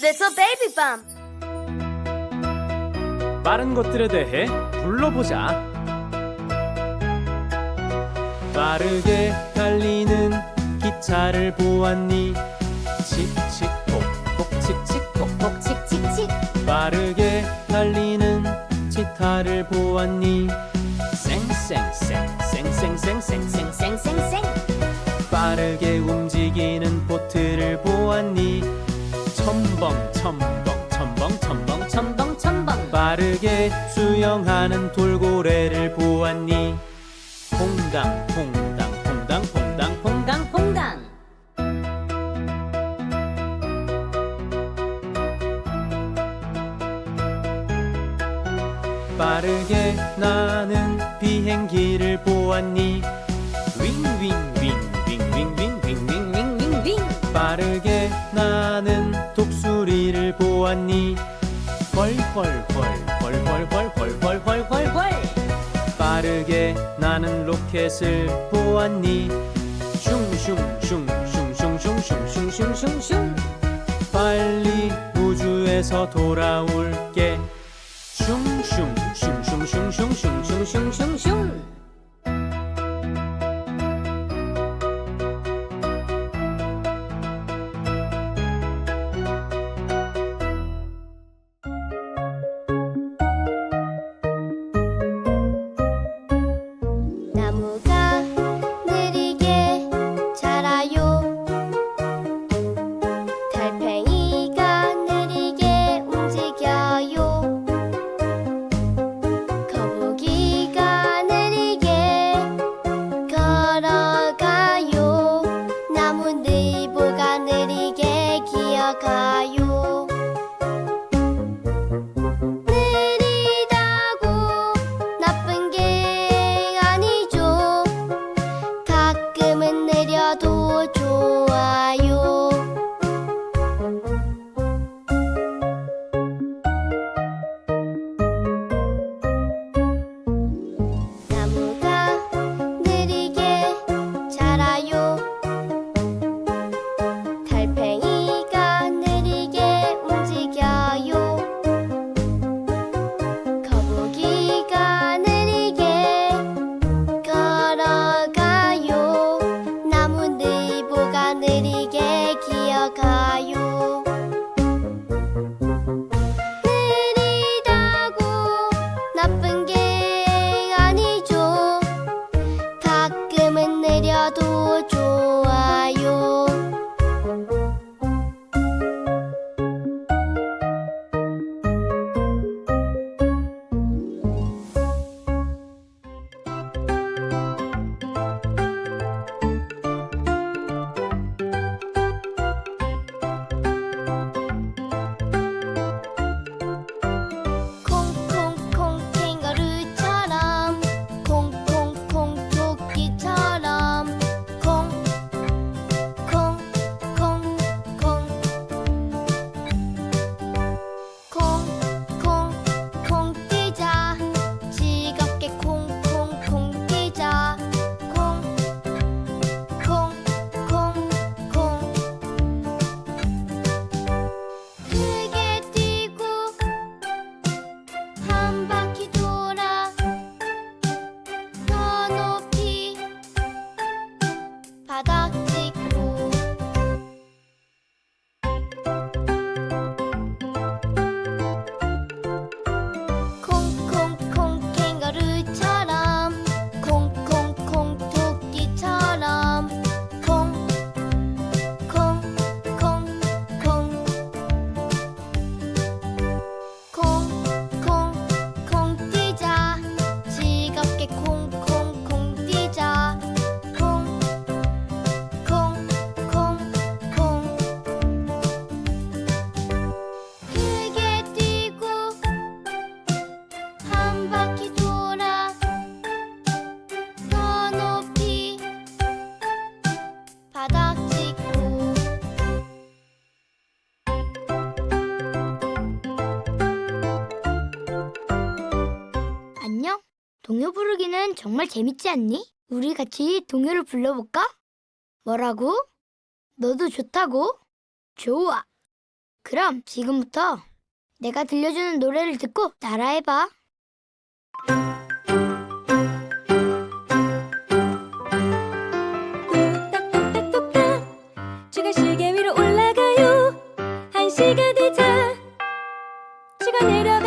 Little baby bump. 빠른 것들에 대해 불러보자. 빠르게 달리는 기차를 보았니? 칙칙 폭폭 칙칙 폭폭 칙칙칙. 빠르게 달리는 치타를 보았니? 쌩쌩쌩 쌩쌩쌩쌩쌩 쌩쌩쌩. 빠르게 움직이는 보트를 보았니? 첨벙 첨벙 첨벙 첨벙 첨벙 첨벙. 빠르게 수영하는 돌고래를 보았니? 퐁당 퐁당 퐁당 퐁당 퐁당 퐁당. 빠르게 나는 비행기를 보았니? 윙윙윙윙윙윙윙윙윙윙 빠르게 나는 보았니? 헐헐헐헐헐헐헐헐헐 빠르게 나는 로켓을 보았니? 슝슝슝슝슝슝슝슝슝 빨리 우주에서 돌아올게 슝슝슝슝슝슝슝슝슝 나무 동요 부르기는 정말 재밌지 않니? 우리 같이 동요를 불러볼까? 뭐라고? 너도 좋다고? 좋아. 그럼 지금부터 내가 들려주는 노래를 듣고 따라해봐. 시계 위로 올라가요 한 시가 되자 쥐가 내려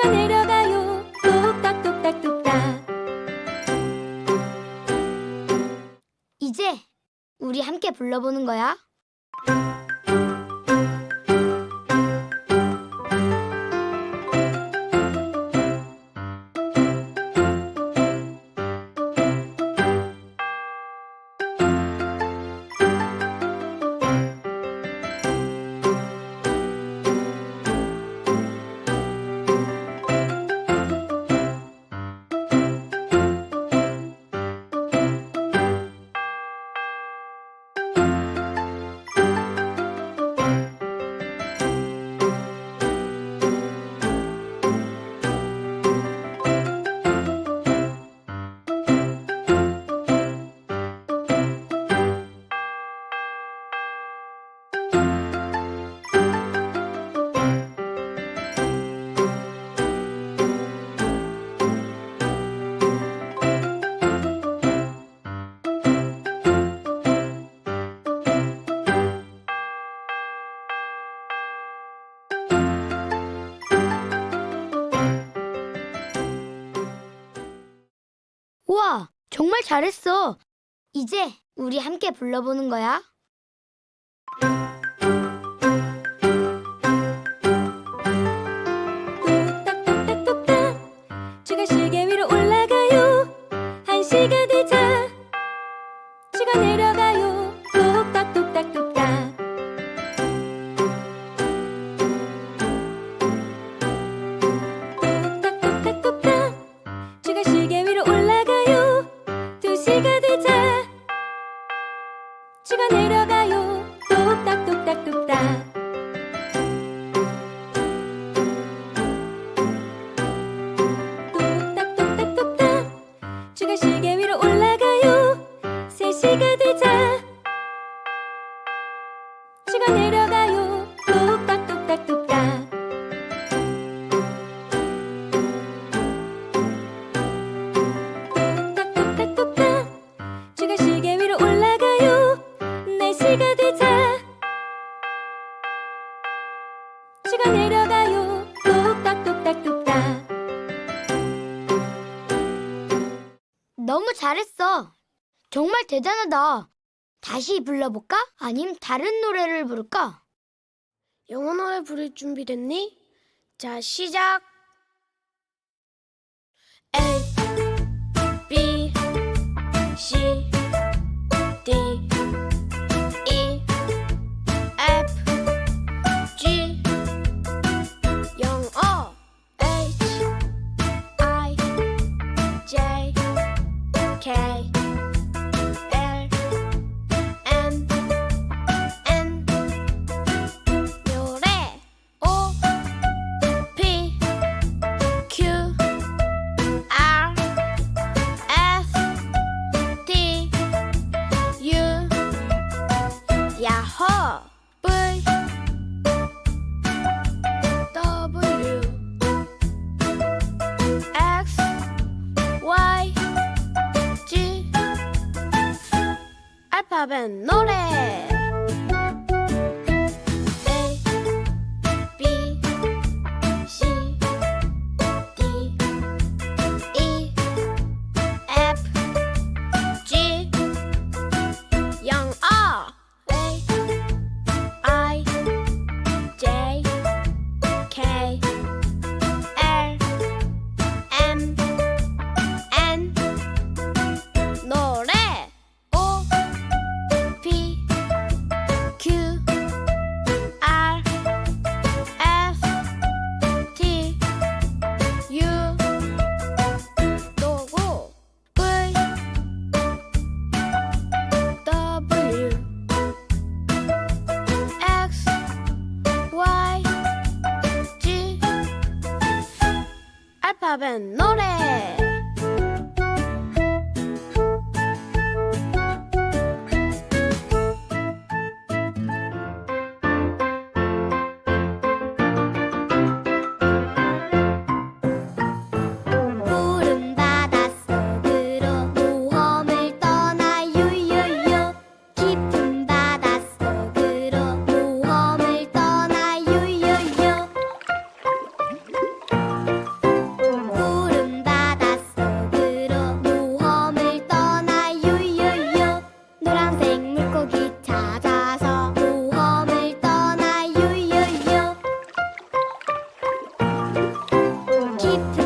쥐가 내려가요 똑딱똑딱똑딱 이제 우리 함께 불러보는 거야. 잘했어. 이제 우리 함께 불러보는 거야. 대단하다. 다시 불러볼까? 아님 다른 노래를 부를까? 영어 노래 부를 준비 됐니? 자, 시작. B seven, no. keep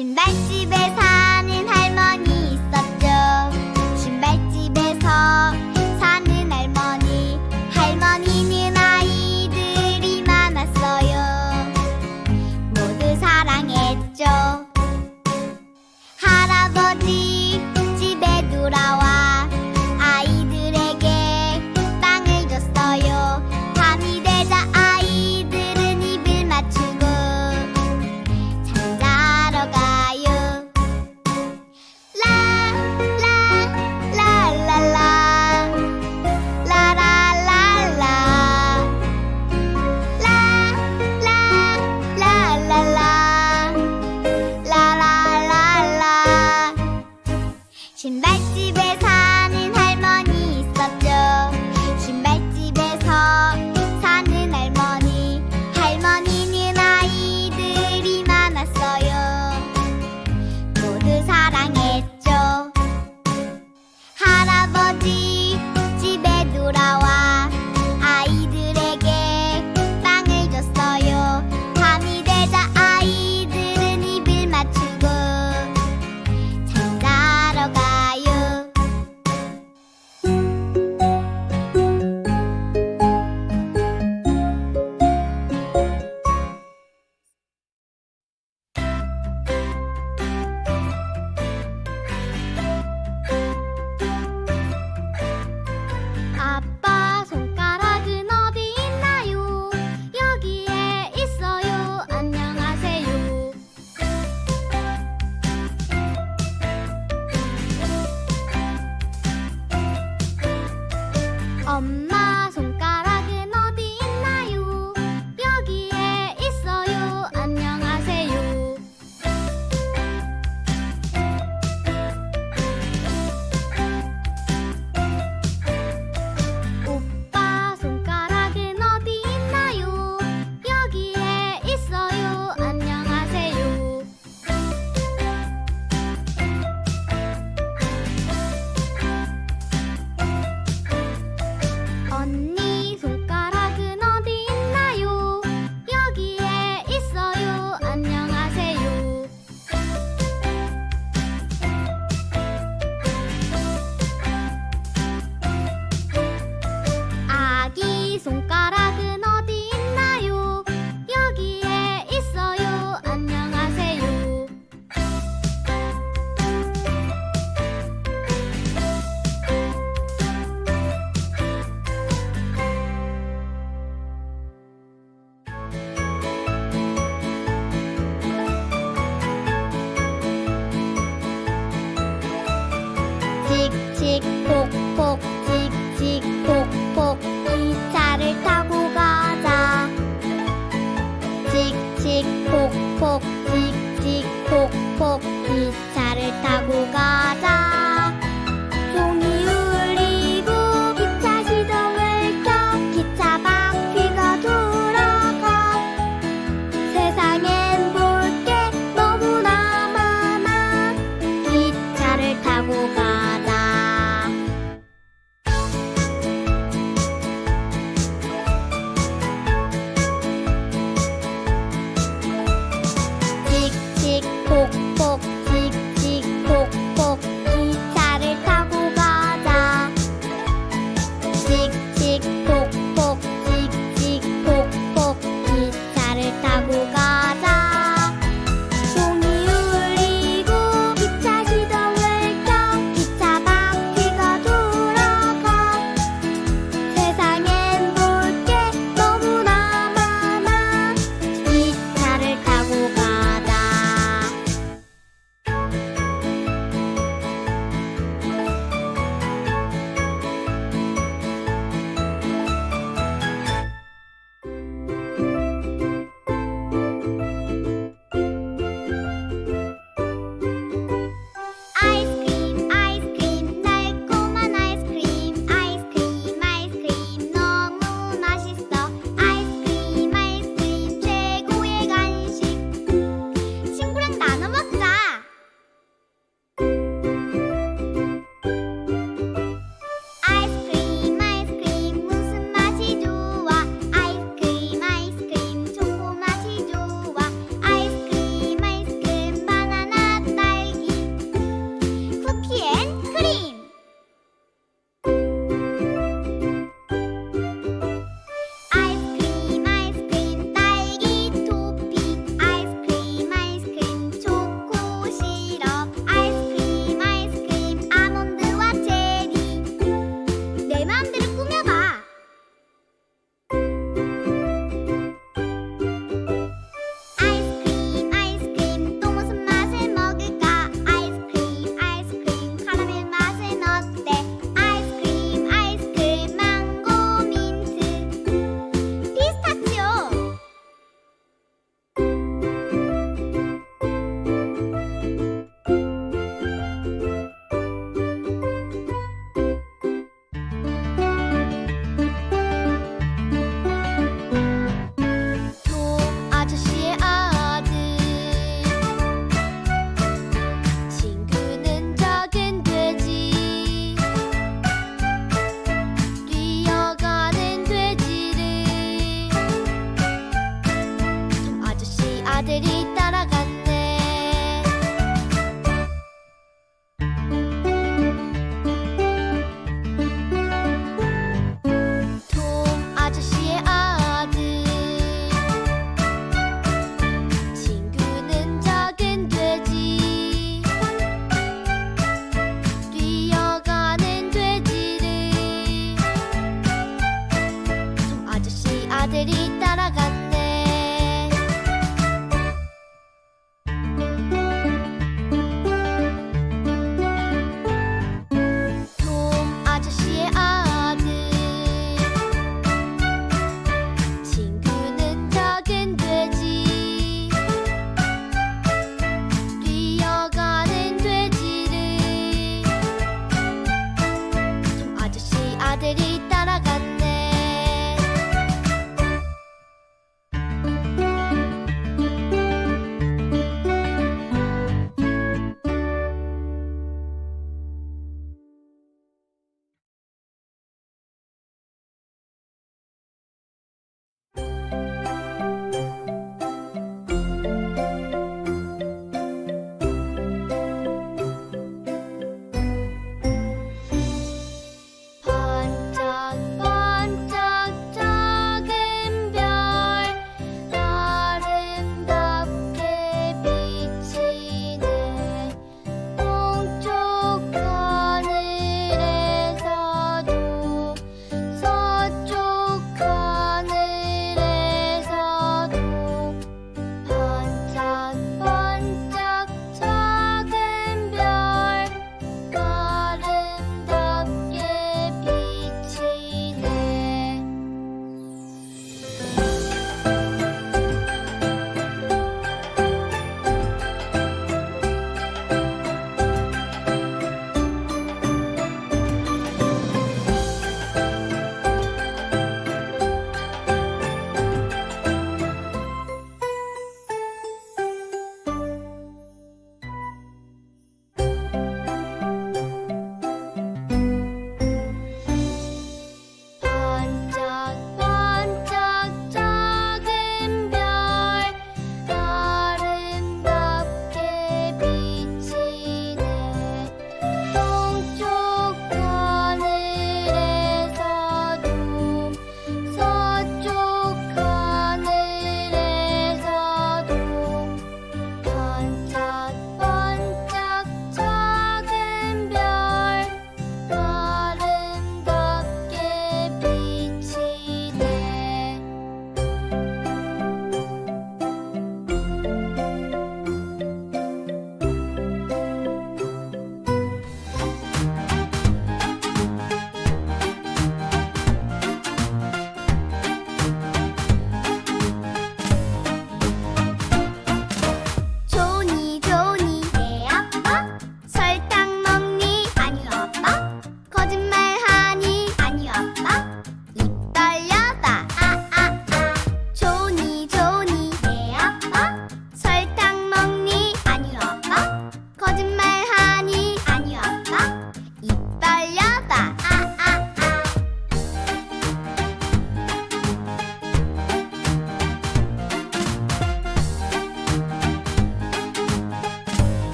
신발집에서 신발집에 사는 할머니 있었죠.